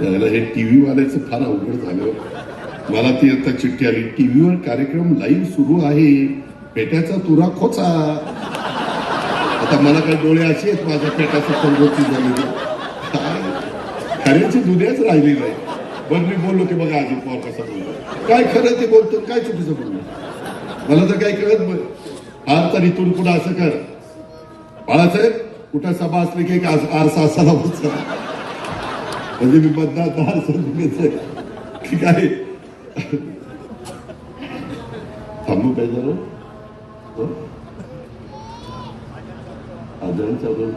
हे टीव्ही वाल्याचं फार अवघड झालं. मला ती आता चिठ्ठी आली टीव्हीवर कार्यक्रम लाईव्ह सुरू आहे. पेट्याचा तुरा खोचा. आता मला काय डोळे असे आहेत माझ्या पेटाचा संगोची झालेली. काय खऱ्याची दुनियाच राहिली नाही बरं मी बोललो की बघा अजित पवार कसा बोलतो काय खरं ते बोलतो काय चुकीचं बोलतो मला तर काय कळत बर हा तर इथून पुढे असं कर. बाळासाहेब कुठं सभा असली की आरसा असायला बसला म्हणजे मी मतदार समजून आहे. की काय थांबू काय झालं हो? आजारी चालू आहे,